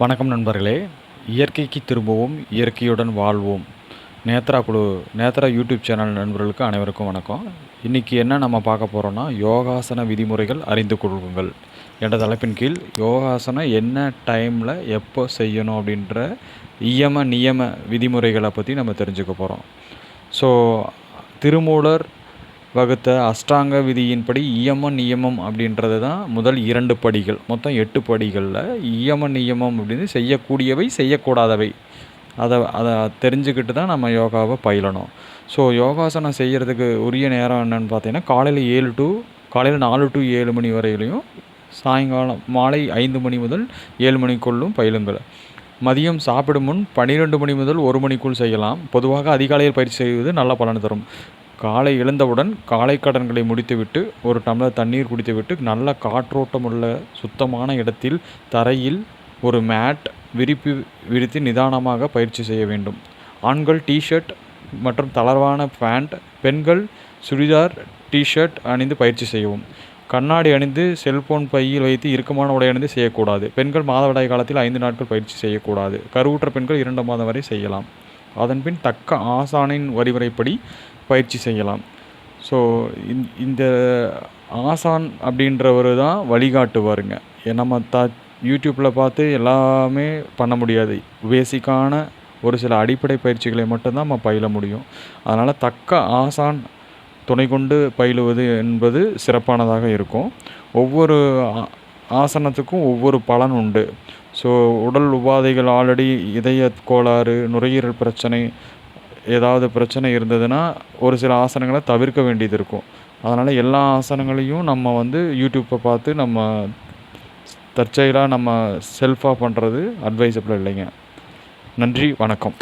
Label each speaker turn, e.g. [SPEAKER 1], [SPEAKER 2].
[SPEAKER 1] வணக்கம் நண்பர்களே. இயற்கைக்கு திரும்பவும் இயற்கையுடன் வாழ்வோம். நேத்ரா குழு நேத்ரா யூடியூப் சேனல் நண்பர்களுக்கு அனைவருக்கும் வணக்கம். இன்றைக்கி என்ன நம்ம பார்க்க போகிறோன்னா யோகாசன விதிமுறைகள் அறிந்து கொள்ளுங்கள். என்ற தலைப்பின் கீழ் யோகாசனம் என்ன டைமில் எப்போ செய்யணும் அப்படின்ற இயம நியம விதிமுறைகளை பற்றி நம்ம தெரிஞ்சுக்க போகிறோம் ஸோ திருமூலர் வகுத்த அஷ்டாங்க விதியின்படி இயம நியமம் அப்படின்றது தான் முதல் இரண்டு படிகள். மொத்தம் எட்டு படிகளில் இயம நியமம் அப்படின்னு செய்யக்கூடியவை செய்யக்கூடாதவை. அதை அதை தெரிஞ்சுக்கிட்டு தான் நம்ம யோகாவை பயிலணும். ஸோ யோகாசனம் செய்கிறதுக்கு உரிய நேரம் என்னென்னு பார்த்தீங்கன்னா காலையில் ஏழு டு காலையில் நாலு டு ஏழு மணி வரையிலையும் சாயங்காலம் மாலை ஐந்து மணி முதல் ஏழு மணிக்குள்ளும் பயிலுங்கள். மதியம் சாப்பிடும் முன் பன்னிரெண்டு மணி முதல் ஒரு மணிக்குள் செய்யலாம். பொதுவாக அதிகாலையில் பயிற்சி செய்வது நல்ல பலன் தரும். காலை எழுந்தவுடன் காலை கடன்களை முடித்துவிட்டு ஒரு டம்ளர் தண்ணீர் குடித்துவிட்டு நல்ல காற்றோட்டம் உள்ள சுத்தமான இடத்தில் தரையில் ஒரு மேட் விரிப்பு விரித்து நிதானமாக பயிற்சி செய்ய வேண்டும். ஆண்கள் டிஷர்ட் மற்றும் தளர்வான பேண்ட் பெண்கள் சுடிதார் டிஷர்ட் அணிந்து பயிற்சி செய்யவும். கண்ணாடி அணிந்து செல்போன் பையில் வைத்து இறுக்கமான உடை அணிந்து செய்யக்கூடாது. பெண்கள் மாதவிடாய் காலத்தில் ஐந்து நாட்கள் பயிற்சி செய்யக்கூடாது. கருவுற்ற பெண்கள் இரண்டு மாதம் வரை செய்யலாம். அதன்பின் தக்க ஆசானின் வரிவரைப்படி பயிற்சி செய்யலாம். ஸோ இந்த ஆசான் அப்படின்றவர் தான் வழிகாட்டுவாருங்க. நம்ம த யூடியூப்பில் பார்த்து எல்லாமே பண்ண முடியாது. பேசிக்கான ஒரு சில அடிப்படை பயிற்சிகளை மட்டும்தான் நம்ம பயில முடியும். அதனால் தக்க ஆசான் துணை கொண்டு பயிலுவது என்பது சிறப்பானதாக இருக்கும். ஒவ்வொரு ஆசனத்துக்கும் ஒவ்வொரு பலன் உண்டு. ஸோ உடல் உபாதைகள் ஆல்ரெடி இதய கோளாறு நுரையீரல் பிரச்சனை ஏதாவது பிரச்சனை இருந்ததுன்னா ஒரு சில ஆசனங்களை தவிர்க்க வேண்டியது இருக்கும். அதனால் எல்லா ஆசனங்களையும் நம்ம வந்து யூடியூப்பை பார்த்து நம்ம தற்செயலாக நம்ம செல்ஃபாக பண்ணுறது அட்வைசபிள் இல்லைங்க. நன்றி வணக்கம்.